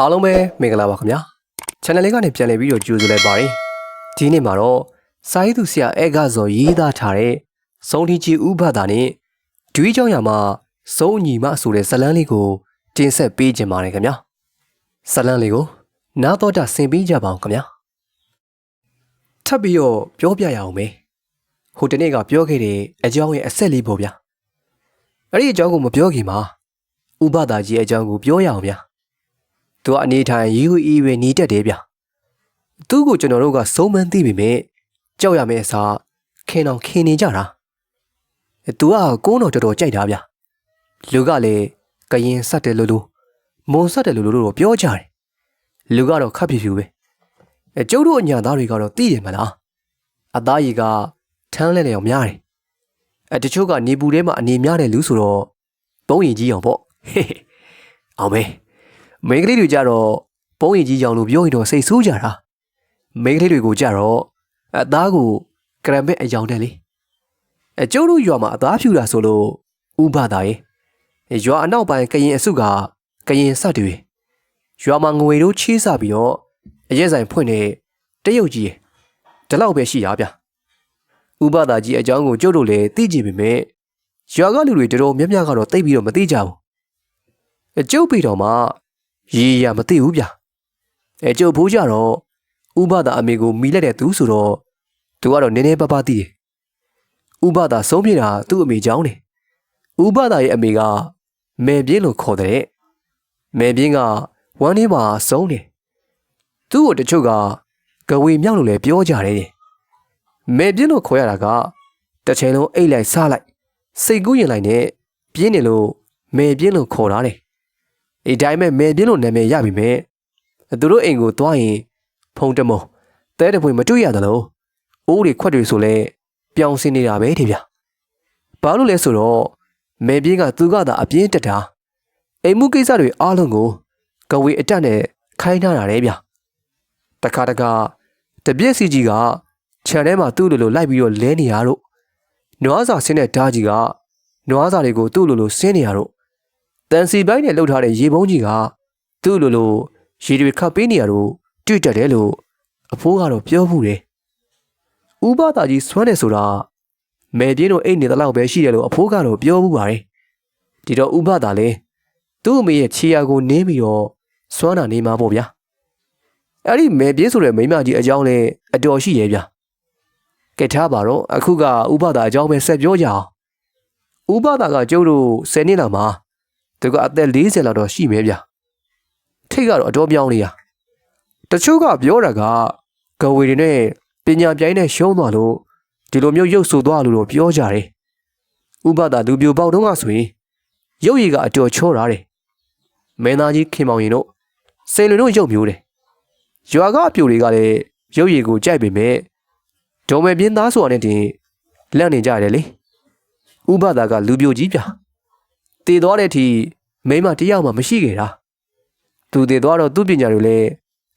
အားလုံးပဲမင်္ဂလာပါခင်ဗျာ channel လေးကနေပြန်လည်ပြီးတော့ကြိုဆိုလိုက်ပါတယ်ဒီနေ့မှာတော့စာရေးသူဆရာအဲကဇော်ရေးသားထားတဲ့စုံတီချီဥပဒါနဲ့ဒွေးကြောင်ရမှာစုံညီမဆိုတဲ့ဇတ်လန်းလေးကိုတင်ဆက်ပေးခြင်းပါတယ်ခင်ဗျာဇတ်လန်းလေးကိုနားတော့တာဆင်ပေးကြပါအောင်ခင်ဗျာထပ်ပြီးတော့ပြောပြရအောင်မေဟိုတနေ့ကပြောခဲ့တဲ့အကြောင်းရဲ့အဆက်လေးပေါ့ဗျာအဲ့ဒီအကြောင်းကိုမပြောခင်မှာဥပဒါကြီးအကြောင်းကိုပြောရအောင်ဗျာ သူကအနေထိုင်ရီဟူအီပဲหนีတက်တယ်ဗျသူ့ကိုကျွန်တော်တို့ကစုံမန်းသိပေမဲ့ကြောက်ရမယ့်အစားခင်အောင်ခင်နေကြတာသူကကိုးတော်တော်တော်ကြိုက်တာဗျလူကလည်းကရင်ဆက်တယ်လို့လို့မုံဆက်တယ်လို့လို့တော့ပြောကြတယ်လူကတော့ခပ်ဖြူဖြူပဲအဲကျုပ်တို့အညာသားတွေကတော့သိတယ်မလားအသားရည်ကထမ်းလဲလဲအောင်များတယ်အဲတချို့ကနေပူထဲမှာအနေများတယ်လူဆိုတော့ပုံရင်ကြီးအောင်ပေါ့ဟေးဟေးအောင်မေ မိန်းကလေးတွေကြတော့ပုံရင်ကြီးကြောင်လို့ပြောရင်တော့စိတ်ဆိုးကြတာမိန်းကလေးတွေကိုကြတော့အသားကိုကရမ်ဘက်အယောင်နဲ့လေအကျိုးတို့ရွာမှာအသားဖြူတာဆိုလို့ဥပဒါရဲ့ရွာအနောက်ပိုင်းကရင်အစုကကရင်ဆက်တွေရွာမှာငွေတို့ချေးစားပြီးတော့အရက်ဆိုင်ဖွင့်နေတရုတ်ကြီးရဲ့ဒီလောက်ပဲရှိတာဗျဥပဒါကြီးအကြောင်းကိုကျုပ်တို့လည်းသိကြပေမဲ့ရွာကလူတွေတော်တော်များများကတော့သိပြီးတော့မသိကြဘူးအကျုပ်ပြီတော်မှာ ရေရမသိဘူးဗျအဲကျုပ်ဖိုးကြတော့ဥပဒါအမေကိုမိလိုက်တဲ့သူဆိုတော့သူကတော့နည်းနည်းပါးပါးသိတယ်ဥပဒါဆုံးပြတာသူ့အမေကြောင်းတယ်ဥပဒါရဲ့အမေကမယ်ပြင်းလို့ခေါ်တဲ့မယ်ပြင်းကဝမ်းထဲမှာဆုံးတယ်သူ့ကိုတချို့ကကဝေမြောက်လို့လည်းပြောကြတယ်မယ်ပြင်းလို့ခေါ်ရတာကတစ်ချိန်လုံးအိတ်လိုက်စားလိုက်စိတ်ကူးရင်လိုက်နဲ့ပြင်းနေလို့မယ်ပြင်းလို့ခေါ်တာတယ် ဒီတိုင်းမဲ့မဲပြင်းလို့နာမည်ရပြီမဲ့သူတို့အိမ်ကိုသွားရင်ဖုံတမုံတဲတပွေမတွေ့ရသလိုအိုးတွေခွက်တွေဆိုလဲပြောင်းစင်းနေတာပဲတည်ဗျဘာလို့လဲဆိုတော့မဲပြင်းကသူကသာအပြင်းတက်တာအိမ်မှုကိစ္စတွေအားလုံးကိုကဝေအတက်နဲ့ခိုင်းထားတာလေဗျတခါတခါတပြက်စီကြီးကခြံထဲမှာသူ့လိုလိုလိုက်ပြီးတော့လဲနေရတော့နွားစာဆင်းတဲ့ဓာကြီးကနွားစာတွေကိုသူ့လိုလိုဆင်းနေရတော့ တန်စီပိုင်းနဲ့လှုပ်ထားတဲ့ရေပုံးကြီးကသူ့လိုလိုရေတွေခတ်ပေးနေရတော့တွေ့တတ်တယ်လို့အဖိုးကတော့ပြောမှုတယ်။ဥပဒါကြီးစွမ်းတယ်ဆိုတာမဲပြင်းတို့အိတ်နေတဲ့လောက်ပဲရှိတယ်လို့အဖိုးကတော့ပြောမှုပါတယ်။ဒီတော့ဥပဒါလည်းသူ့အမေရဲ့ခြေရာကိုနင်းပြီးတော့စွမ်းတာနေမှာပေါ့ဗျာ။အဲ့ဒီမဲပြင်းဆိုတဲ့မိန်းမကြီးအကြောင်းလဲအတော်ရှိရဲ့ဗျာ။ကဲထားပါတော့အခုကဥပဒါအကြောင်းပဲဆက်ပြောကြအောင်။ဥပဒါကကျုပ်တို့10နှစ်လောက်မှာ သူကအသက်40လောက်တော့ရှိမယ်ဗျထိတ်ကတော့အတော်ပြောင်းနေတာတချို့ကပြောတာကဂဝေတွေနဲ့ပညာပြိုင်နဲ့ရှုံးသွားလို့ဒီလိုမျိုးရုပ်ဆူသွားလို့တော့ပြောကြတယ်ဥပဒါလူပြိုပေါက်တုံးကဆိုရင်ရုပ်ရည်ကအတော်ချောတာတယ်မင်းသားကြီးခင်မောင်ရင်တို့စိန်လွင်တို့ရုပ်မျိုးတယ်ရွာကအပြိုတွေကလည်းရုပ်ရည်ကိုကြိုက်ပေမဲ့ဒေါ်မယ်ပြင်းသားဆိုတာနဲ့တင်လက်နေကြတယ်လေဥပဒါကလူပြိုကြီးပြ တည်သွားတဲ့အထိမိမတယောက်မှမရှိခဲ့တာသူတည်သွားတော့သူ့ပညာတွေလည်း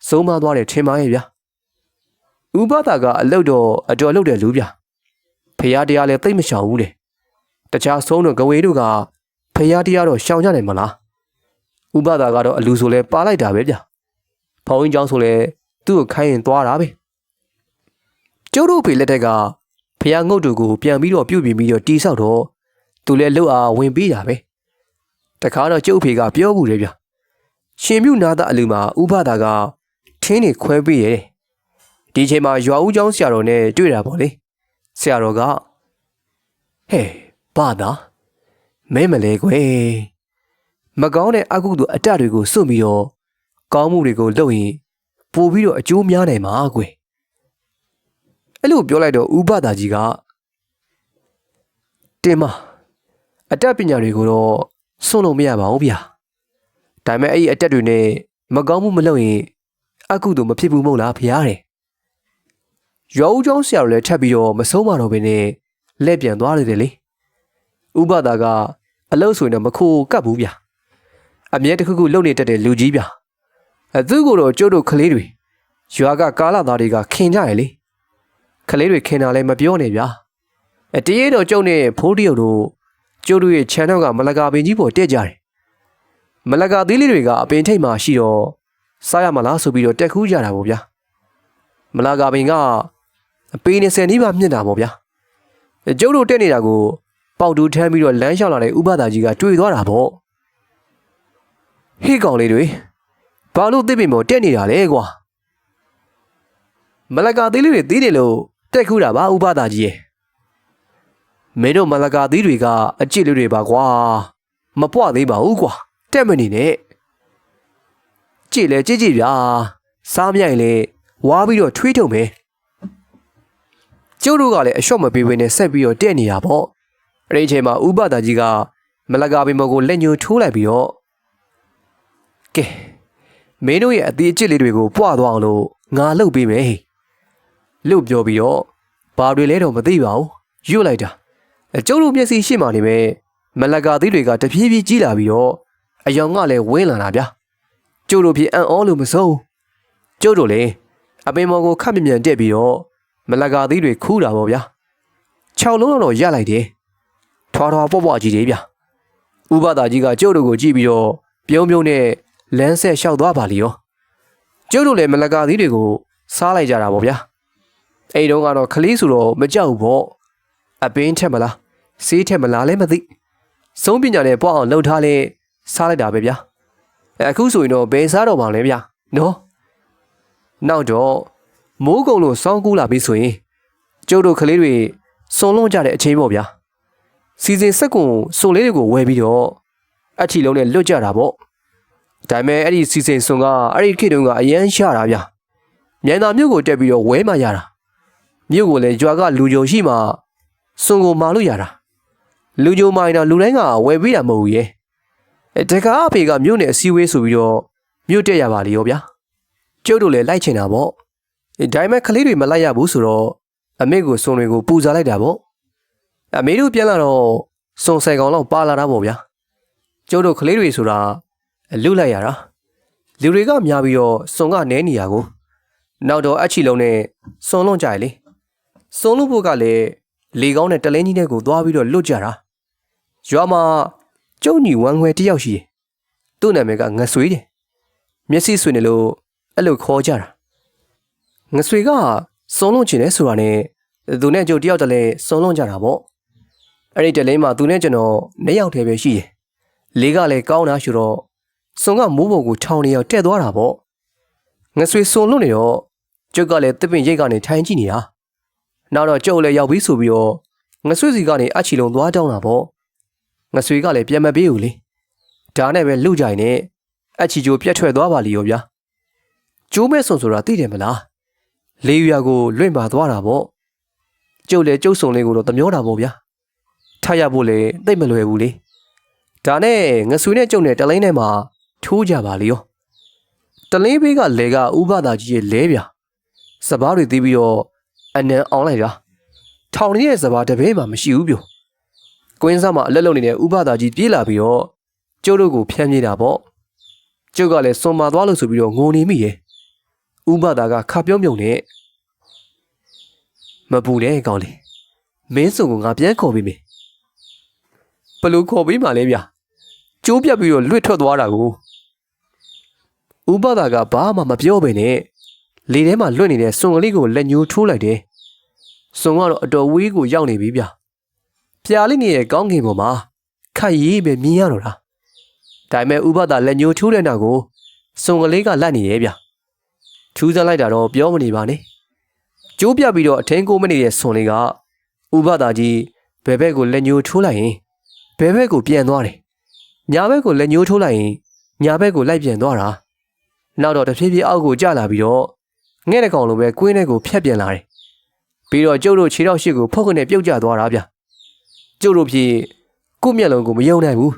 ဆုံးမသွားတယ်ထင်ပါရဲ့ဗျာဥပဒါကအလုတ်တော့အတော်လုတ်တဲ့လူဗျာဖះတရားလည်းသိမ့်မရှောင်ဘူးလေတခြားဆုံးတော့ဂဝေတို့ကဖះတရားတော့ရှောင်ကြတယ်မလားဥပဒါကတော့အလူဆိုလဲပါလိုက်တာပဲဗျာဖောင်းင်းချောင်းဆိုလဲသူ့ကိုခိုင်းရင်သွားတာပဲကျုပ်တို့ဖေလက်ထက်ကဖះငုတ်တူကိုပြန်ပြီးတော့ပြုတ်ပြင်ပြီးတော့တီးဆောက်တော့သူလည်းလှုပ်အားဝင်ပြီးတာပဲ တခါတော့ကျုပ်ဖေကပြောဘူးလေဗျရှင်မြူနာသားအလူမှာဥပဒါကထင်းနေခွဲပေးရဲ့ဒီချိန်မှာရွာဦးကျောင်းဆရာတော်နဲ့တွေ့တာပေါ့လေဆရာတော်ကဟဲ့ဘာသာမဲမလဲကွယ်မကောင်းတဲ့အကုသိုလ်အတ္တတွေကိုစွန့်ပြီးတော့ကောင်းမှုတွေကိုလုပ်ရင်ပို့ပြီးတော့အကျိုးများနိုင်မှာကွယ်အဲ့လိုပြောလိုက်တော့ဥပဒါကြီးကတင်မအတက်ပညာတွေကိုတော့ စွန့်လို့မရပါဘူးဗျာဒါပေမဲ့အဲ့ဒီအတက်တွေနဲ့မကောင်းမှုမလုပ်ရင်အကုသို့မဖြစ်ဘူးမဟုတ်လားဖရားတဲ့ရောဦးကျောင်းဆရာတို့လည်းထပ်ပြီးတော့မဆုံးမတော့ဘဲနဲ့လက်ပြန်သွားတယ်လေဥပဒါကအလုတ်ဆိုရင်တော့မခိုးကပ်ဘူးဗျာအမြဲတခုခုလုံနေတတ်တဲ့လူကြီးဗျာအသူကိုတော့ကျုပ်တို့ကလေးတွေရွာကကာလာသားတွေကခင်ကြရလေကလေးတွေခင်တာလည်းမပြောနဲ့ဗျာအတရေတော့ကျုံနဲ့ဖိုးတရုပ်တို့ ကျုပ်တို့ရဲ့ channel ကမလကာပင်ကြီးပေါ်တက်ကြတယ်မလကာသေးလေးတွေကအပင်ထိတ်မှာရှိတော့စားရမလားဆိုပြီးတော့တက်ခူးကြတာပေါ့ဗျာမလာကာပင်ကပေ20နီးပါမြင့်တာပေါ့ဗျာကျုပ်တို့တက်နေတာကိုပေါက်တူထမ်းပြီးတော့လမ်းလျှောက်လာတဲ့ဥပဒါကြီးကတွေ့သွားတာပေါ့ဟေးကောင်လေးတွေဘာလို့သိပင်မော်တက်နေတာလဲကွာမလကာသေးလေးတွေသေးတယ်လို့တက်ခူးတာပါဥပဒါကြီးရဲ့ မင်းတို့မလကာသေးတွေကအကြည့်လေးတွေပါကွာမပွားသေးပါဘူးကွာတက်မနေနဲ့ကြည့်လဲကြည့်ကြည့်ဗျာစားမြိုင်လေဝါပြီးတော့ထွေးထုံမယ်ကျုပ်တို့ကလည်းအလျှော့မပေးဘဲနဲ့ဆက်ပြီးတော့တက်နေတာပေါ့အဲ့ဒီအချိန်မှာဥပဒါကြီးကမလကာပင်မော်ကိုလက်ညှိုးထိုးလိုက်ပြီးတော့ကဲမင်းတို့ရဲ့အသေးအကျစ်လေးတွေကိုပွားသွားအောင်လို့ငါလှုပ်ပေးမယ်ဟေ့လို့ပြောပြီးတော့ဘာတွေလဲတော့မသိပါဘူးရွတ်လိုက်တာအ ကျုပ်တို့မျက်စိရှိမှနေပဲမလကာသေးတွေကတဖြည်းဖြည်းကြီးလာပြီးတော့အယောင်ကလည်းဝင်းလာတာဗျာကျုပ်တို့ဖြစ်အံ့ဩလို့မဆုံးကျုပ်တို့လည်းအပင်မော်ကိုခတ်မြမြန်တက်ပြီးတော့မလကာသေးတွေခူးတာပေါ့ဗျာ6လုံးတော့ရလိုက်တယ်ထွာထွာပေါ့ပေါ့ကြီးတွေဗျာဥပဒါကြီးကကျုပ်တို့ကိုကြည့်ပြီးတော့ပြုံးပြုံးနဲ့လမ်းဆက်လျှောက်သွားပါလီရောကျုပ်တို့လည်းမလကာသေးတွေကိုစားလိုက်ကြတာပေါ့ဗျာအဲ့ဒီတော့ကတော့ခလေးဆိုတော့မကြောက်ဘူးပေါ့အပင်းထက်မလား ဆေးထက်မလားလည်းမသိစုံးပညာနဲ့ပေါ့အောင်လှုပ်ထားလဲစားလိုက်တာပဲဗျာအခုဆိုရင်တော့ဘယ်စားတော့မှလဲဗျာနော်နောက်တော့မိုးကုံလို့စောင်းကူးလာပြီဆိုရင်ကျုပ်တို့ကလေးတွေစုံလုံးကြတဲ့အချိန်ပေါ့ဗျာစီစဉ်စက်ကွန်စုံလေးတွေကိုဝယ်ပြီးတော့အချီလုံးနဲ့လွတ်ကြတာပေါ့ဒါပေမဲ့အဲ့ဒီစီစဉ်စုံကအဲ့ဒီခေတ်တုန်းကအရန်ရှာတာဗျာမြန်သာမြို့ကိုတက်ပြီးတော့ဝဲမှရတာမြို့ကိုလည်းကြွာကလူကြုံရှိမှစုံကိုမာလို့ရတာ လူကြုံမိုင်းတော့လူတိုင်းကဝယ်ပေးတာမဟုတ်ဘူးရဲ့အဲတကားအဖေကမြို့နယ်အစည်းအဝေးဆိုပြီးတော့မြို့တက်ရပါလေရောဗျာကျုပ်တို့လည်းလိုက်ချင်တာပေါ့အဲဒါပေမဲ့ကလေးတွေမလိုက်ရဘူးဆိုတော့အမေကိုစုံတွေကိုပူဇော်လိုက်တာပေါ့အမေတို့ပြန်လာတော့စုံဆိုင်ကောင်လောက်ပါလာတာပေါ့ဗျာကျုပ်တို့ကလေးတွေဆိုတာလူလိုက်ရတာလူတွေကများပြီးတော့စုံကနဲနေရကိုနောက်တော့အချီလုံးနဲ့စုံလွန်ကြရလေစုံလို့ဖို့ကလည်းလေကောင်းနဲ့တလင်းကြီးနဲ့ကိုသွားပြီးတော့လွတ်ကြတာ ရွာမှာကျုံညီဝမ်းခွဲတယောက်ရှိတယ်သူ့နာမည်ကငဆွေးတယ်မျက်စိဆွေနေလို့အဲ့လိုခေါ်ကြတာငဆွေကစုံလွန်ချင်တယ်ဆိုတာနဲ့သူနဲ့ကျုပ်တယောက်တည်းစုံလွန်ကြတာပေါ့အဲ့ဒီတလင်းမှာသူနဲ့ကျွန်တော်နှစ်ယောက်တည်းပဲရှိတယ်လေးကလည်းကောင်းတာဆိုတော့စုံကမိုးပေါ်ကိုထောင်နေရောက်တက်သွားတာပေါ့ငဆွေစုံလွန်နေတော့ကျုပ်ကလည်းတစ်ပင်ရိတ်ကနေထိုင်ကြည့်နေတာနောက်တော့ကျုပ်လည်းရောက်ပြီဆိုပြီးတော့ငဆွေစီကနေအချီလုံးသွားတောင်းတာပေါ့ ငဆွေကလည်းပြန်မပေးဘူးလေဒါနဲ့ပဲလူကြိုင်နဲ့အချီချိုပြတ်ထွက်သွားပါလိရောဗျာကျိုးမဲ့ဆုံဆိုတာသိတယ်မလားလေးရွာကိုလွင့်ပါသွားတာပေါ့ကျုပ်လည်းကျုပ်ဆုံလေးကိုတော့သမျောတာပေါ့ဗျာထရဖို့လေသိပ်မလွယ်ဘူးလေဒါနဲ့ငဆွေနဲ့ကျုပ်နဲ့တလိုင်းထဲမှာထိုးကြပါလိရောတလင်းဘေးကလေကဥပဒါကြီးရဲ့လဲဗျာစပားတွေတီးပြီးတော့အနံအောင်လိုက်တာထောင်နေတဲ့စပားတပည့်မှမရှိဘူးပြော ကွင်းစားမှာအလက်လုံနေတဲ့ဥပဒါကြီးပြေးလာပြီးတော့ကျုပ်တို့ကိုဖျမ်းပြေးတာပေါ့ကျုပ်ကလည်းစွန်မာသွားလို့ဆိုပြီးတော့ငိုနေမိရဲ့ဥပဒါကခါပြုံးပြုံနဲ့မပူနဲ့ကောင်းလေမင်းစုံကငါပြန်ခေါ်ပြီးမယ်ဘလို့ခေါ်ပြီးမှလဲဗျာကျိုးပြတ်ပြီးတော့လွတ်ထွက်သွားတာကိုဥပဒါကဘာမှမပြောဘဲနဲ့လေထဲမှာလွတ်နေတဲ့စွန်ကလေးကိုလက်ညှိုးထိုးလိုက်တယ်။စွန်ကတော့အတော်ဝေးကိုရောက်နေပြီဗျ။ ပြာလေးနေရဲ့ကောင်းကင်ပေါ်မှာခတ်ရေးပဲမြင်ရတော့တာ။ဒါပေမဲ့ဥပဒါလက်ညှိုးထိုးတဲ့နောက်ကိုစွန်ကလေးကလတ်နေရဲ့ဗျ။ထူးဆန်းလိုက်တာတော့ပြောမနေပါနဲ့။ကျိုးပြပြီးတော့အထင်းကိုမနေတဲ့စွန်လေးကဥပဒါကြီးဘယ်ဘက်ကိုလက်ညှိုးထိုးလိုက်ရင်ဘယ်ဘက်ကိုပြန်သွားတယ်။ညာဘက်ကိုလက်ညှိုးထိုးလိုက်ရင်ညာဘက်ကိုလိုက်ပြန်သွားတာ။နောက်တော့တဖြည်းဖြည်းအောက်ကိုကျလာပြီးတော့ငဲ့တဲ့ကောင်လိုပဲကွင်းထဲကိုဖြတ်ပြန်လာတယ်။ပြီးတော့ကျုပ်တို့ခြေထောက်ရှိကိုဖုတ်ကနေပြုတ်ကျသွားတာဗျ။ ကျုပ်တို့ဖြစ်ကိုယ့်မျက်လုံးကိုမယုံနိုင်ဘူး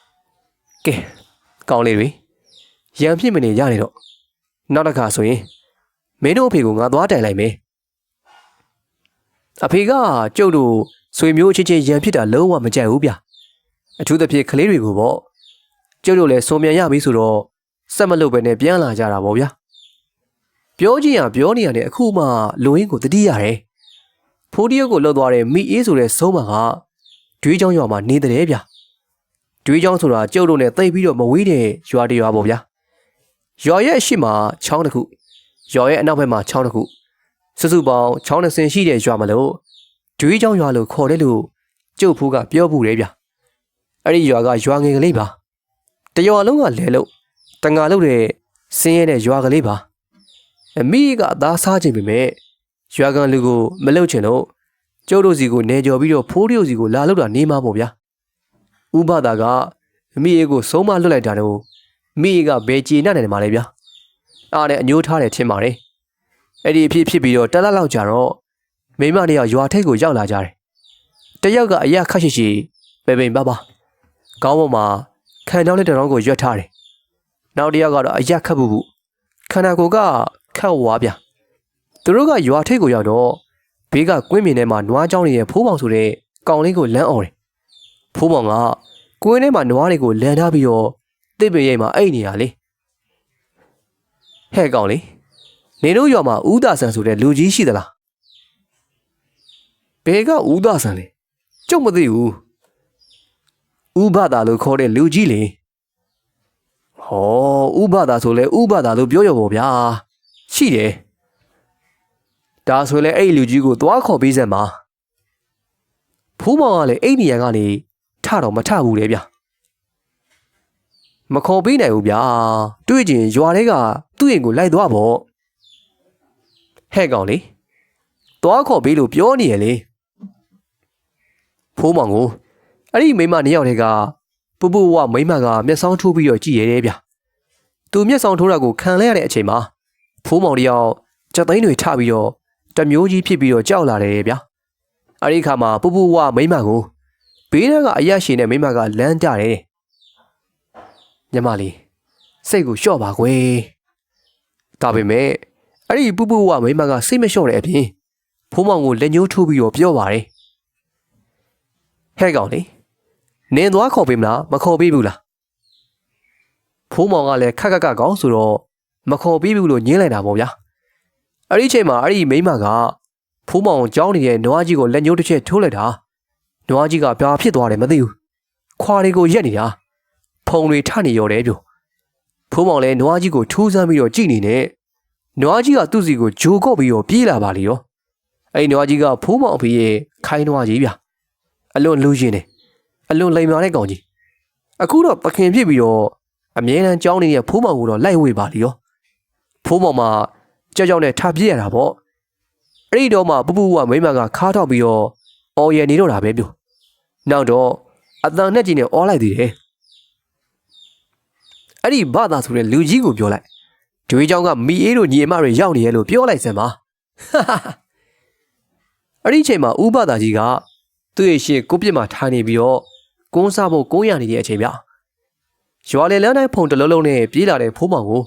။ကဲကောင်လေးတွေရံဖြစ်မနေရနေတော့နောက်တစ်ခါဆိုရင်မင်းတို့အဖေကိုငါသွားတိုင်လိုက်မယ်။အဖေကကျုပ်တို့ဆွေမျိုးချင်းချင်းရံဖြစ်တာလုံးဝမကြိုက်ဘူးဗျ။အထူးသဖြင့်ကလေးတွေကိုပေါ့ကျုပ်တို့လည်းစုံမြန်ရပြီဆိုတော့စက်မလုပ်ပဲနဲ့ပြန်လာကြတာပေါ့ဗျာ။ပြောကြည့်ရပြောနေရတယ်အခုမှလူရင်းကိုတတိရတယ်။ ဖိုးတရုတ်ကိုလှုပ်သွားတဲ့မိအေးဆိုတဲ့ဆုံးမကဒွေးချောင်းရွာမှာနေတဲ့ဗျာ။ဒွေးချောင်းဆိုတာကျုပ်တို့နဲ့တိတ်ပြီးတော့မဝေးတဲ့ရွာတရွာပေါ့ဗျာရွာရဲ့အရှိမချောင်းတစ်ခုရွာရဲ့အနောက်ဘက်မှာချောင်းတစ်ခုစုစုပေါင်းချောင်း20ရှိတဲ့ရွာမလို့ဒွေးချောင်းရွာလို့ခေါ်တယ်လို့ကျုပ်ဖူးကပြောဘူးလေဗျအဲ့ဒီရွာကရွာငယ်ကလေးပါတရွာလုံးကလဲလို့တငါလို့တဲ့ဆင်းရဲတဲ့ရွာကလေးပါအမိကအသားစားခြင်းပေမဲ့ ရွာကန်လူကိုမလုတ်ချင်လို့ကျုပ်တို့စီကိုနေကြော်ပြီးတော့ဖိုးတရုပ်စီကိုလာလို့တာနေမှာပေါ့ဗျာဥပဒါကအမိအေကိုဆုံးမလွတ်လိုက်တာတော့မိအေကဘယ်ကြည်နဲ့နေမှာလဲဗျာအားနဲ့အညိုးထားတယ်ထင်ပါတယ်အဲ့ဒီအဖြစ်ဖြစ်ပြီးတော့တက်လက်လောက်ကြာတော့မိမနေရရွာထိပ်ကိုရောက်လာကြတယ်တယောက်ကအရာခက်ရှိရှိပေပိန်ပါပါကောင်းပေါ်မှာခံကြောင်းလေးတစ်တောင်းကိုရွက်ထားတယ်နောက်တစ်ယောက်ကတော့အရာခက်ဘူးဘူးခန္ဓာကိုယ်ကခက်ဝါဗျာ သူတို့ကရွာထိပ်ကိုရောက်တော့ဘေးကကွင်းပြင်ထဲမှာနွားကြောင်းတွေရဲ့ဖိုးပေါင်ဆိုတဲ့ကောင်လေးကိုလမ်းအောင်တယ်။ဖိုးပေါင်ကကွင်းထဲမှာနွားတွေကိုလန်ထားပြီးတော့တစ်ပင်ရိပ်မှာအိတ်နေရလေ။ဟဲ့ကောင်လေးနေတို့ရွာမှာဦးသာဆန်ဆိုတဲ့လူကြီးရှိသလား။ဘယ်ကဦးသာဆန်လဲ။ကျုပ်မသိဘူး။ဥပဒါလို့ခေါ်တဲ့လူကြီးလေ။ဟောဥပဒါဆိုလဲဥပဒါလို့ပြောရပါဗျာ။ရှိတယ်။ ဒါဆိုလဲအဲ့ဒီလူကြီးကိုသွားခေါ်ပေးစမ်းပါဖိုးမောင်ကလည်းအဲ့ဒီနေရာကနေထတော့မထဘူးလေဗျာမခေါ်ပေးနိုင်ဘူးဗျာတွေ့ကျင်ရွာတွေကသူ့အိမ်ကိုလိုက်သွားပေါ့ဟဲ့ကောင်လေသွားခေါ်ပေးလို့ပြောနေရလေဖိုးမောင်ကိုအဲ့ဒီမိမနှစ်ယောက်တည်းကပူပူဝမိမကမျက်စောင်းထိုးပြီးတော့ကြည်ရဲတယ်ဗျသူမျက်စောင်းထိုးတာကိုခံလဲရတဲ့အချိန်မှာဖိုးမောင်တယောက်ကြက်သိန်းတွေထပြီးတော့ တမျိုးကြီးဖြစ်ပြီးတော့ကြောက်လာတယ်ဗျအဲ့ဒီခါမှာပူပူဝမိမကိုဘေးထဲကအရက်ရှင်တဲ့မိမကလမ်းကြတယ်ညမလေးစိတ်ကိုလျှော့ပါကွယ်ဒါပေမဲ့အဲ့ဒီပူပူဝမိမကစိတ်မလျှော့တဲ့အပြင်ဖိုးမောင်ကိုလက်ညှိုးထိုးပြီးတော့ပြောပါတယ်ဟဲ့ကောင်လေနင်းသွားခေါ်ပေးမလားမခေါ်ပေးဘူးလားဖိုးမောင်ကလည်းခက်ခက်ခက်ကောင်ဆိုတော့မခေါ်ပေးဘူးလို့ညင်းလိုက်တာပေါ့ဗျာ အဲ့ဒီအချိန်မှာအဲ့ဒီမိမကဖိုးမောင်ကြောင်းနေတဲ့နွားကြီးကိုလက်ညှိုးတစ်ချက်ထိုးလိုက်တာနွားကြီးကဘာဖြစ်သွားတယ်မသိဘူးခွာတွေကိုရက်နေတာဖုံတွေထနေရော်တယ်ပြိုဖိုးမောင်လည်းနွားကြီးကိုထိုးစမ်းပြီးတော့ကြည့်နေနဲ့နွားကြီးကသူ့စီကိုဂျိုကော့ပြီးတော့ပြေးလာပါလေရောအဲ့ဒီနွားကြီးကဖိုးမောင်အဖေရဲ့ခိုင်းနွားကြီးဗျအလွန်လူချင်းနေအလွန်လိမ်မာတဲ့ကောင်ကြီးအခုတော့ပခင်ဖြစ်ပြီးတော့အမြဲတမ်းကြောင်းနေတဲ့ဖိုးမောင်ကိုတော့လိုက်ဝေပါလေရောဖိုးမောင်မှာ ကြောက်ကြောက်နဲ့ထားပြစ်ရတာပေါ့အဲ့ဒီတော့မှပူပူကမိမကခါထောက်ပြီးတော့အော်ရနေတော့တာပဲပြောနောက်တော့အတန်နဲ့ကြီးနဲ့အော်လိုက်သေးတယ်အဲ့ဒီဘာသာဆိုတဲ့လူကြီးကိုပြောလိုက်ဒီဝေးချောင်းကမိအေးတို့ညီအမတွေရောက်နေရဲ့လို့ပြောလိုက်စမ်းပါအဲ့ဒီအချိန်မှာဥပဒါကြီးကသူ့ရဲ့ရှေ့ကိုပြစ်မှာထိုင်နေပြီးတော့ကုန်းစားဖို့ကုန်းရနေတဲ့အချိန်ပြရွာလေလမ်းတိုင်းဖုန်တလုံးလုံးနဲ့ပြေးလာတဲ့ဖိုးမောင်ကို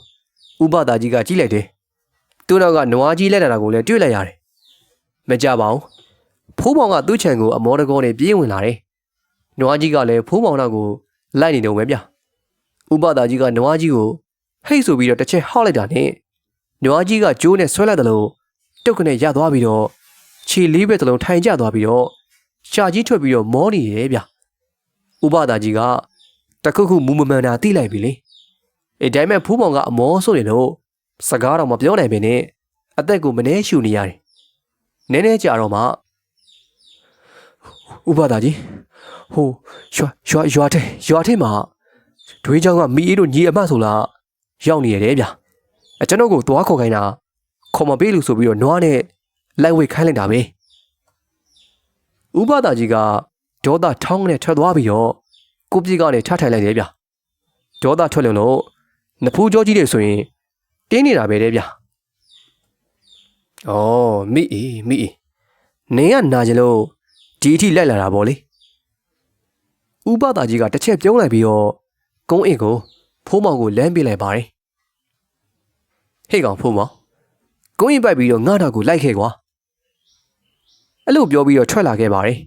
ဥပဒါကြီးကကြည့်လိုက်တယ် သူ့နောက်ကနွားကြီးလက်တာကိုလည်းတွေ့လိုက်ရတယ်မကြပါဘူးဖိုးမောင်ကသူ့ခြံကိုအမောတကောနဲ့ပြေးဝင်လာတယ်နွားကြီးကလည်းဖိုးမောင်နောက်ကိုလိုက်နေတော့ပဲဗျဥပဒါကြီးကနွားကြီးကိုဟိတ်ဆိုပြီးတော့တစ်ချက်ဟောက်လိုက်တာနဲ့နွားကြီးကကျိုးနဲ့ဆွဲလိုက်တယ်လို့တုတ်ကနေရသွားပြီးတော့ခြေလေးပဲတလုံးထိုင်ကျသွားပြီးတော့ရှာကြီးထွက်ပြီးတော့မောနေရဲ့ဗျဥပဒါကြီးကတခုခုမူမမှန်တာသိလိုက်ပြီလေအဲဒါမဲ့ဖူးမောင်ကအမောဆိုနေလို့ စကားတော့မပြောနိုင်ပင်နဲ့အသက်ကိုမနှဲရှူနေရတယ်နည်းနည်းကြာတော့မှဥပဒါကြီးဟိုရွာရွာရွာထဲရွာထဲမှာဒွေးချောင်းကမီအေးတို့ညီအမဆိုလားရောက်နေရတယ်ဗျာအကျွန်ုပ်ကိုသွားခေါ်ခိုင်းတာခေါ်မပေးလို့ဆိုပြီးတော့နွားနဲ့လိုက်ဝေခိုင်းလိုက်တာပဲဥပဒါကြီးကဒေါသထောင်းနဲ့ထွက်သွားပြီးတော့ကိုပြစ်ကနေထထိုင်လိုက်တယ်ဗျာဒေါသထွက်လုံလို့နဖူးကြောကြီးတွေဆိုရင် တင်းနေတာပဲတဲ့ဗျာဩမိအီမိအီနင်ကနာကြလို့ဒီအထိလိုက်လာတာဗောလေဥပဒါကြီးကတစ်ချက်ပြုံးလိုက်ပြီးတော့ကုန်းအင်ကိုဖိုးမောင်ကိုလမ်းပေးလိုက်ပါတယ်ဟေ့ကောင်ဖိုးမောင်ကုန်းရင်ပိုက်ပြီးတော့ငါ့တော့ကိုလိုက်ခဲ့ကွာအဲ့လိုပြောပြီးတော့ထွက်လာခဲ့ပါတယ်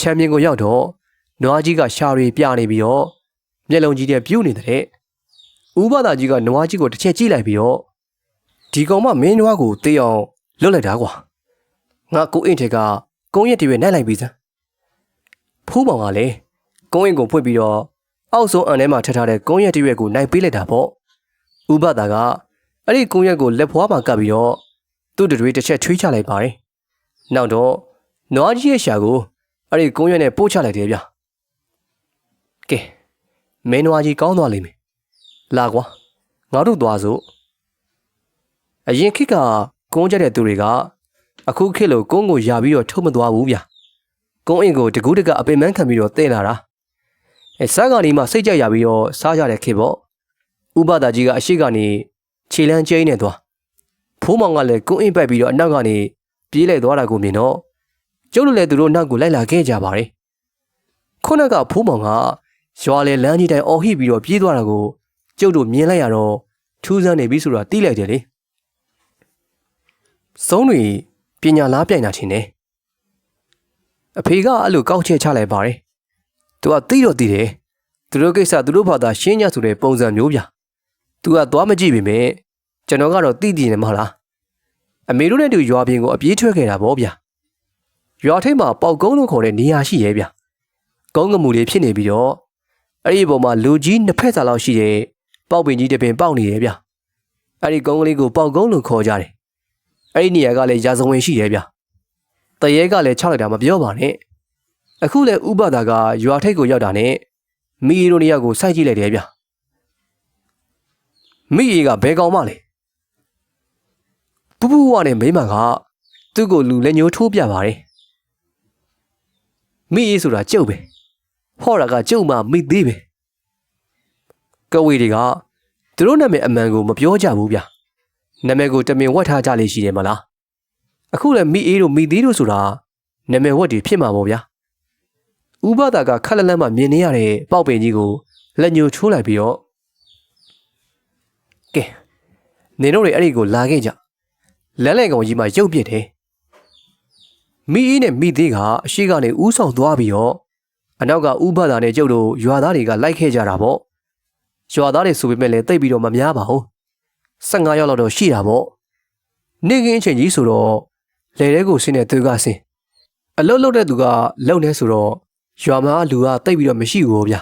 ချမ်းမြင်ကိုရောက်တော့နွားကြီးကရှာရီပြနေပြီးတော့မျက်လုံးကြီးနဲ့ပြုတ်နေတဲ့ ဥပဒါကြီးကနွားကြီးကိုတစ်ချက်ကြည့်လိုက်ပြီးတော့ဒီကောင်မမင်းနွားကိုတေးအောင်လွတ်လိုက်တာကွာငါကိုအင်းထဲကကုန်းရက်တွေနိုင်လိုက်ပြီစမ်းဖိုးမောင်ကလည်းကုန်းရင်ကိုဖွင့်ပြီးတော့အောက်ဆုံးအန်ထဲမှာထပ်ထားတဲ့ကုန်းရက်တွေကိုနိုင်ပေးလိုက်တာပေါ့ဥပဒါကအဲ့ဒီကုန်းရက်ကိုလက်ဖွားမှာကပ်ပြီးတော့သူ့တတွေတစ်ချက်ချွေးချလိုက်ပါတယ်နောက်တော့နွားကြီးရဲ့ရှာကိုအဲ့ဒီကုန်းရက်နဲ့ပို့ချလိုက်တယ်ဗျကဲမင်းနွားကြီးကောင်းသွားလိမ့်မယ် လာကွာငါတို့သွားစို့အရင်ခေတ်ကကုန်းကြတဲ့သူတွေကအခုခေတ်လိုကုန်းကိုယာပြီးတော့ထုတ်မသွားဘူးဗျကုန်းအင်ကိုတကူးတကအပင်မန်းခံပြီးတော့တဲ့လာတာအဲစားကနေမှစိတ်ကြရပြီးတော့စားကြတဲ့ခေတ်ပေါ့ဥပဒါကြီးကအရှိကနေခြေလန်းကျင်းနေသွားဖိုးမောင်ကလည်းကုန်းအင်ပိုက်ပြီးတော့အနောက်ကနေပြေးလိုက်သွားတာကိုမြင်တော့ကျုပ်တို့လည်းသူတို့နောက်ကိုလိုက်လာခဲ့ကြပါတယ်ခုနကဖိုးမောင်ကရွာလေလမ်းကြီးတိုင်းအော်ဟိပြီးတော့ပြေးသွားတာကို ကျုပ်တို့မြင်လိုက်ရတော့ထူးဆန်းနေပြီဆိုတာသိလိုက်တယ်လေစုံးတွေပညာလားပြိုင်တာထင်တယ်အဖေကအဲ့လိုကောက်ချက်ချလိုက်ပါတယ်သူကသိတော့သိတယ်သူတို့ကိစ္စသူတို့ဘာသာရှင်းညဆိုတဲ့ပုံစံမျိုးဗျသူကသွားမကြည့်ပေမဲ့ကျွန်တော်ကတော့သိတည်နေမှာလားအမေတို့နဲ့တူရွာပြင်ကိုအပြေးထွက်ခဲ့တာဗောဗျရွာထိပ်မှာပေါက်ကုန်းလို့ခေါ်တဲ့နေရာရှိရဲ့ဗျကုန်းကမူလေးဖြစ်နေပြီးတော့အဲ့ဒီပုံမှာလူကြီးနှစ်ဖက်စာလောက်ရှိတဲ့ ပေါက်ပင်ကြီးတစ်ပင်ပေါက်နေတယ်ဗျအဲ့ဒီကုန်းကလေးကိုပေါက်ကုန်းလို့ခေါ်ကြတယ်အဲ့ဒီနေရာကလည်းရာဇဝင်ရှိတယ်ဗျတရေကလည်းခြောက်လိုက်တာမပြောပါနဲ့အခုလည်းဥပဒါကရွာထိပ်ကိုရောက်တာနဲ့မိရီတို့နေရာကိုစိုက်ကြည့်လိုက်တယ်ဗျမိရီကဘယ်ကောင်မလဲပူပူဝနဲ့မိမကသူ့ကိုလူလက်ညှိုးထိုးပြပါတယ်မိရီဆိုတာကျုပ်ပဲဟောတာကကျုပ်မှမိသေးပဲ ကဝေတွေကသူတို့နာမည်အမှန်ကိုမပြောကြဘူးဗျနာမည်ကိုတမင်ဝတ်ထားကြလေရှိတယ်မလားအခုလည်းမိအေးတို့မိသေးတို့ဆိုတာနာမည်ဝတ်တွေဖြစ်မှာပေါ့ဗျာဥပဒါကခက်လက်လက်မှမြင်နေရတဲ့ပေါက်ပင်ကြီးကိုလက်ညှိုးချိုးလိုက်ပြီးတော့ကဲနေတို့တွေအဲ့ဒီကိုလာခဲ့ကြလမ်းလေကောင်ကြီးမှရုပ်ပြစ်တယ်မိအေးနဲ့မိသေးကအရှိကနေဥဆောင်သွားပြီးတော့အနောက်ကဥပဒါနဲ့ကျုပ်တို့ရွာသားတွေကလိုက်ခဲ့ကြတာပေါ့ ရွာသားတွေဆိုပေမဲ့လည်းတိတ်ပြီးတော့မများပါဘူး15ရောက်လောက်တော့ရှိတာပေါ့နေကင်းအချိန်ကြီးဆိုတော့လေတဲကိုဆင်းတဲ့သူကဆင်းအလုတ်လုတ်တဲ့သူကလုံနေဆိုတော့ရွာမှာလူကတိတ်ပြီးတော့မရှိဘူးဗျာ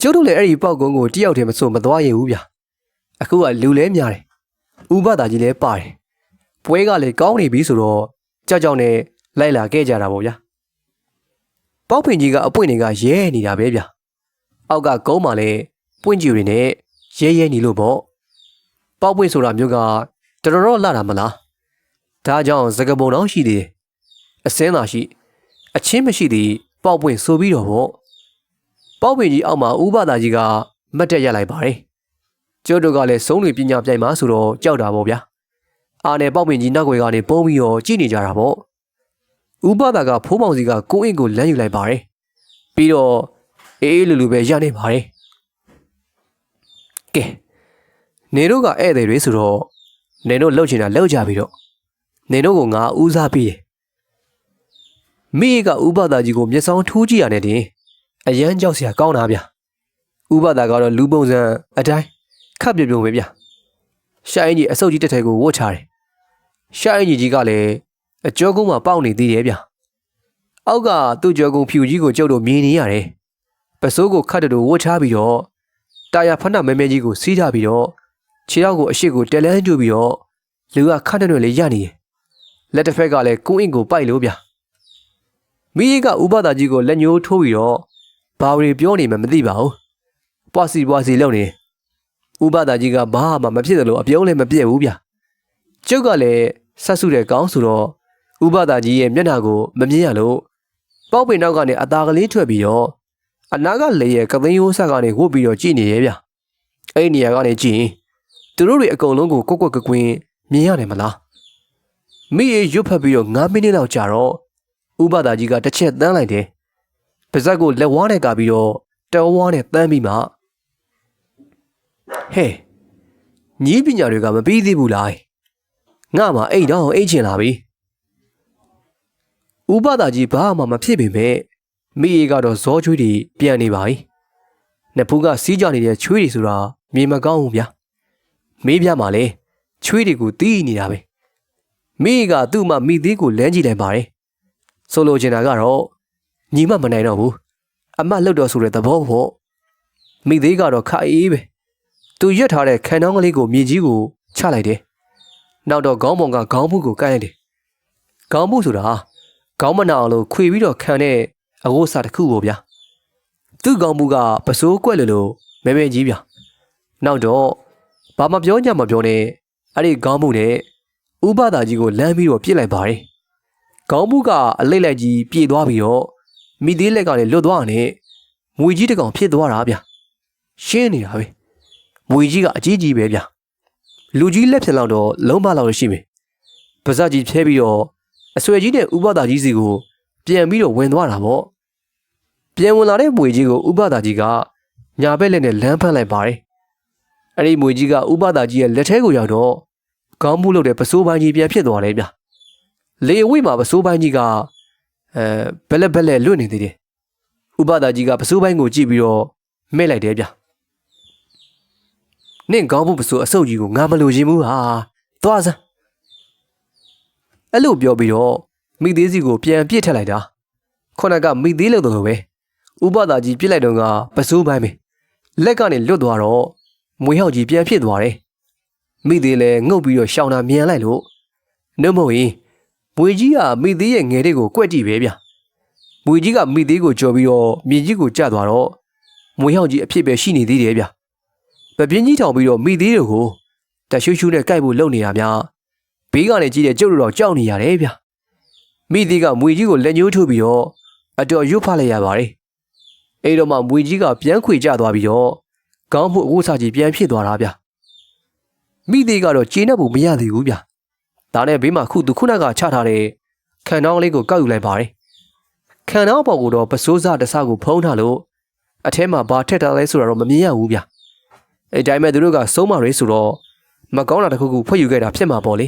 ကျုပ်တို့လည်းအဲ့ဒီပေါက်ကုန်းကိုတယောက်တည်းမဆိုမသွားရဘူးဗျာအခုကလူလဲများတယ်ဥပဒါကြီးလည်းပါတယ်ပွဲကလည်းကောင်းနေပြီဆိုတော့ကြောက်ကြောက်နဲ့လိုက်လာခဲ့ကြတာပေါ့ဗျာပေါက်ပင်ကြီးကအပွင့်တွေကရဲနေတာပဲဗျာအောက်ကကုန်းမှာလည်း ပွင့်ကြီးတွေနဲ့ရဲရဲနေလို့ပေါ့ပေါက်ပွင့်ဆိုတာမျိုးကတော်တော်လာတာမလားဒါကြောင့်စကပုံတော့ရှိသေးတယ်အစင်းသာရှိ အချင်းမရှိသည်ပေါက်ပွင့်ဆိုပြီးတော့ပေါ့ပေါက်ပွင့်ကြီးအောက်မှာဥပဒါကြီးကမတ်တက်ရလိုက်ပါတယ်ကျုပ်တို့ကလည်းစုံးတွေပညာပြိုင်မှာဆိုတော့ကြောက်တာပေါ့ဗျာအာနယ်ပေါက်ပွင့်ကြီးနောက်ွယ်ကနေပုံပြီးတော့ကြည့်နေကြတာပေါ့ဥပဒါကဖိုးမောင်စီကကိုအင်းကိုလမ်းယူလိုက်ပါတယ်ပြီးတော့အေးအေးလူလူပဲရနေပါတယ် ကဲနေတို့ကဧည့်သည်တွေဆိုတော့နေတို့လှုပ်ချင်တာလှုပ်ကြပြီတော့နေတို့ကငါဦးစားပေးတယ်မိကဥပဒါကြီးကိုမျက်စောင်းထိုးကြည့်ရတယ်တင်အရန်ကြောက်စရာကောင်းတာဗျဥပဒါကတော့လူပုံစံအတိုင်းခပ်ပြုံပြုံပဲဗျရှာအင်းကြီးအဆုတ်ကြီးတစ်ထည်ကိုဝတ်ချတယ်ရှာအင်းကြီးကြီးကလည်းအကျောကုန်းမှာပေါက်နေသေးတယ်ဗျအောက်ကသူ့ကျောကုန်းဖြူကြီးကိုကျုပ်တို့မြင်နေရတယ်ပစိုးကိုခတ်တူဝတ်ချပြီးတော့ တာယာဖဏမဲမဲကြီးကိုစီးထားပြီးတော့ခြေထောက်ကိုအရှိကိုတက်လန်းကျူပြီးတော့လူကခတ်တဲ့လေးရနေတယ်လက်တစ်ဖက်ကလည်းကုန်းအင်းကိုပိုက်လို့ဗျမိကြီးကဥပဒါကြီးကိုလက်ညှိုးထိုးပြီးတော့ဘာတွေပြောနေမှမသိပါဘူးပွားစီပွားစီလုပ်နေဥပဒါကြီးကဘာမှမဖြစ်တယ်လို့အပြုံးလည်းမပြည့်ဘူးဗျကျုပ်ကလည်းဆက်စုတဲ့ကောင်းဆိုတော့ဥပဒါကြီးရဲ့မျက်နှာကိုမမြင်ရလို့ပေါက်ပင်နောက်ကနေအသားကလေးထွက်ပြီးတော့ အနာကလေရဲ့ကသိန်းရိုးဆက်ကနေဝုတ်ပြီးတော့ကြည့်နေရဲ့ဗျအဲ့ဒီနေရာကနေကြည့်ရင်သူတို့တွေအကုန်လုံးကိုကွက်ကွက်ကကွင်းမြင်ရတယ်မလားမိရရွတ်ဖက်ပြီးတော့9မိနစ်လောက်ကြာတော့ဥပဒါကြီးကတစ်ချက်တန်းလိုက်တယ်ပါဇက်ကိုလက်ဝါးနဲ့ကပြီးတော့တောဝါးနဲ့တန်းပြီးမှဟဲ့ညီးပညာတွေကမပြီးသေးဘူးလားငါမှအိတ်တော့အိတ်ချင်လာပြီဥပဒါကြီးဘာမှမဖြစ်ပေမဲ့ မိအေကတော့ဇောချွေးတွေပြန်နေပါပြီနှစ်ဖူးကစီးကြနေတဲ့ချွေးတွေဆိုတာမြေမကောင်းဘူးဗျာမေးပြမှာလဲချွေးတွေကိုတီးနေတာပဲမိကသူ့မမိသေးကိုလမ်းကြည့်လိုက်ပါတယ်ဆိုလိုချင်တာကတော့ညီမမနိုင်တော့ဘူးအမလှုပ်တော့ဆိုတဲ့သဘောပေါ့မိသေးကတော့ခအေးပဲတသူရွက်ထားတဲ့ခံနှောင်းကလေးကိုမြေကြီးကိုချလိုက်တယ်နောက်တော့ခေါင်းပုံကခေါင်းမှုကိုကိုင်းလိုက်တယ်ခေါင်းမှုဆိုတာခေါင်းမနာအောင်လို့ခွေပြီးတော့ခံတဲ့ အဝတ်စားတစ်ခုပေါ့ဗျာသူ့ခေါင်းမှုကပစိုးကွက်လို့လို့မဲမဲကြီးဗျာနောက်တော့ဘာမှပြောညမပြောနဲ့အဲ့ဒီခေါင်းမှုနဲ့ဥပဒါကြီးကိုလမ်းပြီးတော့ပြစ်လိုက်ပါတယ်ခေါင်းမှုကအလိတ်လိုက်ကြီးပြေသွားပြီးတော့မိသေးလက်ကလည်းလွတ်သွားတယ်မွေကြီးတစ်ကောင်ဖြစ်သွားတာဗျာရှင်းနေတာပဲမွေကြီးကအကြီးကြီးပဲဗျာလူကြီးလက်ဖြင့်လောက်တော့လုံးမလောက်ရှိမယ်ပါဇက်ကြီးဖြဲပြီးတော့အဆွေကြီးနဲ့ဥပဒါကြီးစီကိုပြန်ပြီးတော့ဝင်သွားတာပေါ့ ပြန်ဝင်လာတဲ့မွေကြီးကိုဥပဒါကြီးကညာဘက်လက်နဲ့လမ်းဖက်လိုက်ပါတယ်အဲ့ဒီမွေကြီးကဥပဒါကြီးရဲ့လက်ထဲကိုရောက်တော့ခေါင်းမှုလုပ်တဲ့ပစိုးပိုင်းကြီးပြန်ဖြစ်သွားတယ်ဗျလေအဝိမှာပစိုးပိုင်းကြီးကအဲဘက်လက်ဘက်လက်လွတ်နေသေးတယ်ဥပဒါကြီးကပစိုးပိုင်းကိုကြည့်ပြီးတော့မဲ့လိုက်တယ်ဗျနင့်ခေါင်းမှုပစိုးအဆုပ်ကြီးကိုငါမလိုချင်ဘူးဟာသွားစမ်းအဲ့လိုပြောပြီးတော့မိသေးစီကိုပြန်ပြစ်ထက်လိုက်တာခုနကမိသေးလို့တော့ပဲ ဥပဒါကြီးပြစ်လိုက်တော့ကပစိုးပိုင်းပဲလက်ကနေလွတ်သွားတော့မွေဟောက်ကြီးပြန်ဖြစ်သွားတယ်မိသေးလည်းငုတ်ပြီးတော့ရှောင်းတာမြန်လိုက်လို့နှုတ်မဟုတ်ရင်မွေကြီးကမိသေးရဲ့ငယ်တွေကိုကွက်ကြည့်ပဲဗျမွေကြီးကမိသေးကိုကြော်ပြီးတော့မြေကြီးကိုကျသွားတော့မွေဟောက်ကြီးအဖြစ်ပဲရှိနေသေးတယ်ဗျပပြင်းကြီးထောင်ပြီးတော့မိသေးတွေကိုတရှူးရှူးနဲ့ကြိုက်ဖို့လုပ်နေတာများဘေးကနေကြည့်တဲ့ကျုပ်တို့တော့ကြောက်နေရတယ်ဗျမိသေးကမွေကြီးကိုလက်ညှိုးထိုးပြီးတော့အတော်ရွတ်ဖလိုက်ရပါတယ် အဲ့တော့မှမွေကြီးကပြန်ခွေကျသွားပြီးတော့ခေါင်းဖို့အဝတ်စားကြီးပြန်ဖြစ်သွားတာဗျမိသေးကတော့ကျေနပ်ဖို့မရသေးဘူးဗျဒါနဲ့ဘေးမှာခုသူခုနကချထားတဲ့ခံနှောင်းလေးကိုကောက်ယူလိုက်ပါတယ်ခံနှောင်းပေါ်ကတော့ပစိုးစားတဆကိုဖုံးထားလို့အထဲမှာဘာထက်တာလဲဆိုတာတော့မမြင်ရဘူးဗျအဲ့တိုင်းမဲ့သူတို့ကဆုံးမရေးဆိုတော့မကောင်းတာတစ်ခုခုဖွက်ယူခဲ့တာဖြစ်မှာပေါ့လေ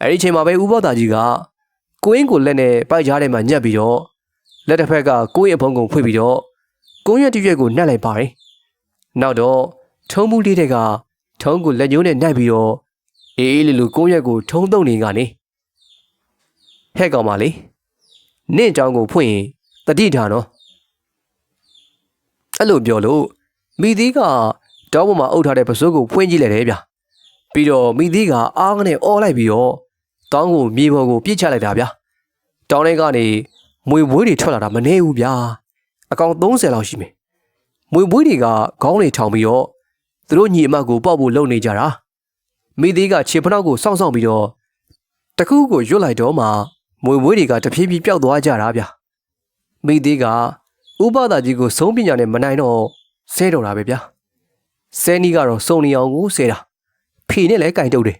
အဲ့ဒီချိန်မှာပဲဥပောသားကြီးကကိုင်းကိုလက်နဲ့ပိုက်ကြားထဲမှာညက်ပြီးတော့လက်တစ်ဖက်ကကိုင်းအဖုံးကုန်ဖွင့်ပြီးတော့ ကုန်းရွက်တစ်ရွက်ကိုနှက်လိုက်ပါတယ်နောက်တော့ထုံးမှုလေးတွေကထုံးကိုလက်ညှိုးနဲ့နှက်ပြီးတော့အေးအေးလေးလိုကုန်းရွက်ကိုထုံးသုံးနေကနေဟဲ့ကောင်မလေးနင့်အကြောင်းကိုဖွင့်ရင်တတိထားနော်အဲ့လိုပြောလို့မိသီးကတောင်းပေါ်မှာအုပ်ထားတဲ့ပစိုးကိုဖွင့်ကြည့်လိုက်တယ်ဗျပြီးတော့မိသီးကအားငနဲ့အော်လိုက်ပြီးတော့တောင်းကိုမြေပေါ်ကိုပြစ်ချလိုက်တာဗျတောင်းထဲကနေမွေဝွေးတွေထွက်လာတာမနေဘူးဗျ အကောင်30လောက်ရှိမယ်မွေဝွေးတွေကခေါင်းတွေထောင်ပြီးတော့သူတို့ညီအမကိုပေါက်ဖို့လုပ်နေကြတာမိသေးကခြေဖနောက်ကိုစောင့်ဆောင်ပြီးတော့တကူးကိုရွတ်လိုက်တော့မှမွေဝွေးတွေကတဖြည်းဖြည်းပျောက်သွားကြတာဗျမိသေးကဥပဒါကြီးကိုဆုံးပညာနဲ့မနိုင်တော့ဆဲတော်တာပဲဗျာဆဲနီကတော့စုံနေအောင်ကိုဆဲတာဖီနဲ့လည်းကင်တုတ်တယ်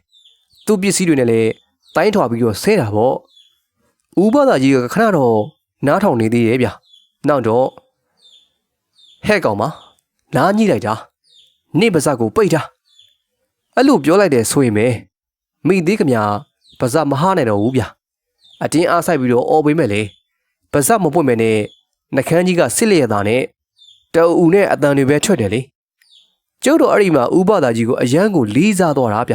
သူ့ပစ္စည်းတွေနဲ့လည်းတိုင်းထွာပြီးတော့ဆဲတာပေါ့ဥပဒါကြီးကခဏတော့နားထောင်နေသေးရဲ့ဗျ နောက်တော့ဟဲ့ကောင်မနားညှိလိုက်တာနေ့ပါဇက်ကိုပိတ်တာအဲ့လိုပြောလိုက်တယ်ဆိုရင်ပဲမိသေးကမြပါဇက်မဟာနိုင်တော့ဘူးဗျအတင်းအားဆိုင်ပြီးတော့အော်ပေးမယ်လေပါဇက်မပွင့်မယ်နဲ့နှကန်းကြီးကစစ်လျက်သားနဲ့တူအူနဲ့အတန်တွေပဲထွက်တယ်လေကျုပ်တို့အဲ့ဒီမှာဥပဒါကြီးကိုအရန်ကိုလေးစားတော့တာဗျ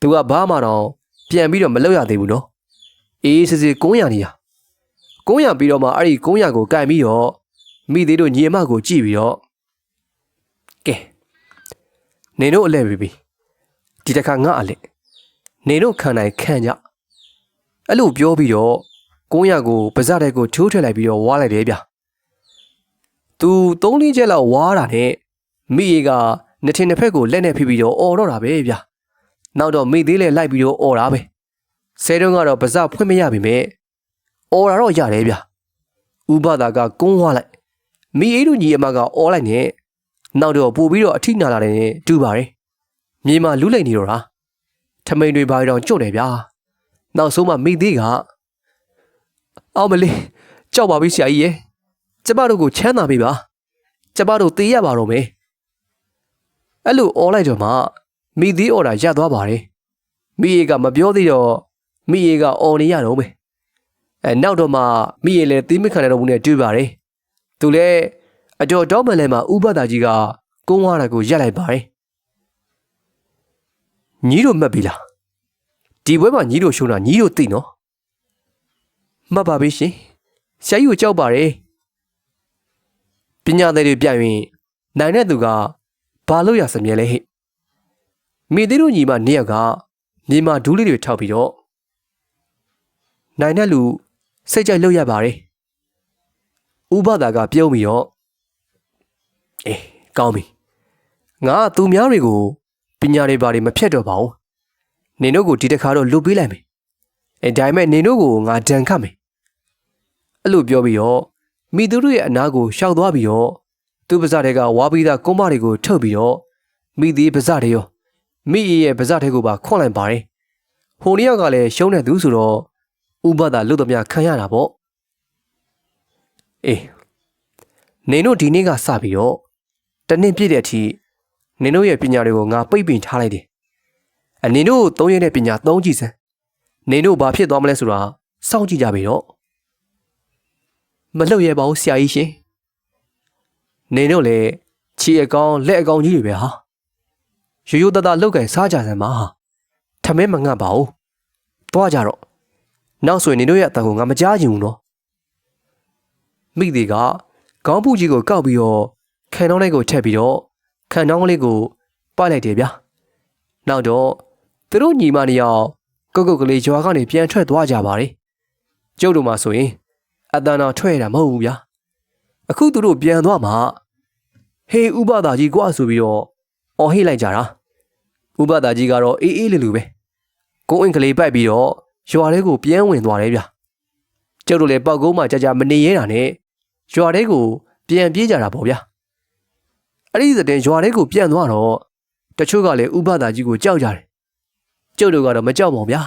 သူကဘာမှတော့ပြန်ပြီးတော့မလုပ်ရသေးဘူးနော်အေးစစ်စစ်ကုန်းရနေရ ကုန်းရပြီးတော့မှအဲ့ဒီကုန်းရကိုကန်ပြီးတော့မိသေးတို့ညီအမကိုကြည့်ပြီးတော့ကဲနေတို့အလဲပြီပြီဒီတစ်ခါငါအလဲနေတို့ခံနိုင်ခံကြအဲ့လိုပြောပြီးတော့ကုန်းရကိုပါဇက်တဲ့ကိုထိုးထွက်လိုက်ပြီးတော့ဝါလိုက်တယ်ဗျသူသုံးလေးချက်လောက်ဝါတာနဲ့မိအေကနှစ်ထင်တစ်ဖက်ကိုလက်နဲ့ဖိပြီးတော့អော်တော့တာပဲဗျနောက်တော့မိသေးလဲလိုက်ပြီးတော့អော်တာပဲဆဲတုံးကတော့ပါဇက်ဖွင့်မရပြီမဲ့ အော်တာတော့ရတယ်ဗျဥပဒါကကုန်းဝလိုက်မိအေးတို့ညီအမကအော်လိုက်နဲ့နောက်တော့ပို့ပြီးတော့အထိနာလာတယ်နဲ့တူပါတယ်မြေမှာလူးလိမ့်နေတော့တာထမိန်တွေဘာတောင်ကျွတ်တယ်ဗျာနောက်ဆုံးမှမိသေးကအောင်မလေးကြောက်ပါပြီဆရာကြီးရဲ့ကျမတို့ကိုချမ်းသာပြီပါကျမတို့တေးရပါတော့မယ်အဲ့လိုအော်လိုက်တော့မှမိသေးအော်တာရသွားပါတယ်မိအေးကမပြောသေးတော့မိအေးကအော်နေရတော့မယ် အဲနောက်တော့မှမိအေလည်းသီးမခံရတော့ဘူးနဲ့တွေ့ပါတယ်သူလည်းအတော်တော်မလဲမှာဥပဒါကြီးကကုန်းဝါတာကိုရက်လိုက်ပါတယ်ညီတို့မှတ်ပြီလားဒီဘွဲမှာညီတို့ရှုံးတာညီတို့သိနော်မှတ်ပါပြီရှင်ဆရာကြီးကိုကြောက်ပါတယ်ပညာသည်တွေပြရင်နိုင်တဲ့သူကဘာလို့ရစမြဲလဲဟဲ့မိသေးတို့ညီမနှစ်ယောက်ကမြေမှာဒူးလေးတွေထောက်ပြီးတော့နိုင်တဲ့လူ စိတ်ကြိုက်လောက်ရပါတယ်ဥပဒါကပြုံးပြီးတော့အေးကောင်းပြီငါကသူများတွေကိုပညာတွေဘာတွေမဖြတ်တော့ပါဘူးနင်တို့ကိုဒီတစ်ခါတော့လွတ်ပေးလိုက်မယ်အဲဒါပေမဲ့နင်တို့ကိုငါဒဏ်ခတ်မယ်အဲ့လိုပြောပြီးတော့မိသူတို့ရဲ့အနာကိုရှောက်သွားပြီးတော့သူ့ပါးစပ်တွေကဝါပြီးသားကုန်းမတွေကိုထုတ်ပြီးတော့မိသေးပါးစပ်တွေရောမိရဲ့ပါးစပ်တွေကိုပါခွန့်လိုက်ပါတယ်ဟိုနှစ်ယောက်ကလည်းရှုံးတဲ့သူဆိုတော့ ဥပဒါလွတ်သမျှခံရတာပေါ့အေးနင်တို့ဒီနေ့ကစပြီးတော့တနေ့ပြည့်တဲ့အထိနင်တို့ရဲ့ပညာတွေကိုငါပိတ်ပင်ထားလိုက်တယ်အနင်တို့သုံးရတဲ့ပညာသုံးကြည့်စမ်းနင်တို့ဘာဖြစ်သွားမလဲဆိုတာစောင့်ကြည့်ကြပြီတော့မလှုပ်ရပါဘူးဆရာကြီးရှင်နင်တို့လည်းခြေအကောင်လက်အကောင်ကြီးတွေပဲဟာရိုးရိုးသားသားလောက်ကင်စားကြစမ်းပါဟာထမင်းမငတ်ပါဘူးသွားကြတော့ နောက်ဆိုရင်နင်တို့ရဲ့အတန်ကိုငါမကြားချင်ဘူးနော်မိသေးကခေါင်းပူကြီးကိုကောက်ပြီးတော့ခံနှောင်းလေးကိုထည့်ပြီးတော့ခံနှောင်းလေးကိုပိုက်လိုက်တယ်ဗျာနောက်တော့သူတို့ညီမနှစ်ယောက်ကုတ်ကုတ်ကလေးရွာကနေပြန်ထွက်သွားကြပါတယ်ကျုပ်တို့မှဆိုရင်အတန်တော်ထွက်ရတာမဟုတ်ဘူးဗျာအခုသူတို့ပြန်သွားမှဟေးဥပဒါကြီးကွာဆိုပြီးတော့အော်ဟိလိုက်ကြတာဥပဒါကြီးကတော့အေးအေးလေးလူပဲကိုအင်္ဂလိပ်ပိုက်ပြီးတော့ ရွာထဲကိုပြန်ဝင်သွားတယ်ဗျာကျုပ်တို့လည်းပောက်ကုန်းမှာကြာကြာမနေရဲတာနဲ့ရွာထဲကိုပြန်ပြေးကြတာပေါ့ဗျာအဲ့ဒီတဲ့ရွာထဲကိုပြန်သွားတော့တချို့ကလည်းဥပဒါကြီးကိုကြောက်ကြတယ်ကျုပ်တို့ကတော့မကြောက်ပါဘူးဗျာ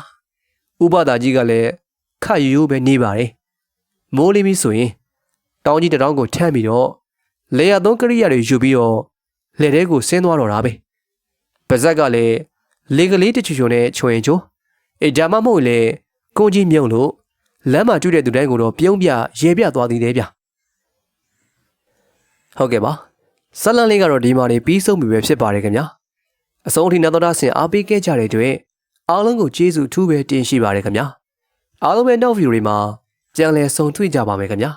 ဥပဒါကြီးကလည်းခတ်ရိုးရိုးပဲနေပါတယ်မိုးလေးပြီးဆိုရင်တောင်းကြီးတစ်တောင်းကိုထမ်းပြီးတော့လေယာသုံးကရိယာတွေယူပြီးတော့လက်ထဲကိုဆင်းသွားတော့တာပဲပါဇက်ကလည်းလေကလေးတချူချူနဲ့ချွင်ချိုး အေဂျာမမဟုတ်လေကိုကြီးမြုံလို့လမ်းမှာတွေ့တဲ့သူတိုင်းကိုတော့ပြုံးပြရေပြသွားသေးတယ်ဗျဟုတ်ကဲ့ပါဇက်လန်လေးကတော့ဒီမှာနေပြီးဆုံးပြီပဲဖြစ်ပါတယ်ခင်ဗျာအဆုံးထိနောက်တော့ဆင်အားပေးခဲ့ကြတဲ့အတွက်အားလုံးကိုကျေးဇူးအထူးပဲတင်ရှိပါတယ်ခင်ဗျာအားလုံးပဲနောက်ဗီဒီယိုတွေမှာကြံလည်ဆုံတွေ့ကြပါမယ်ခင်ဗျာ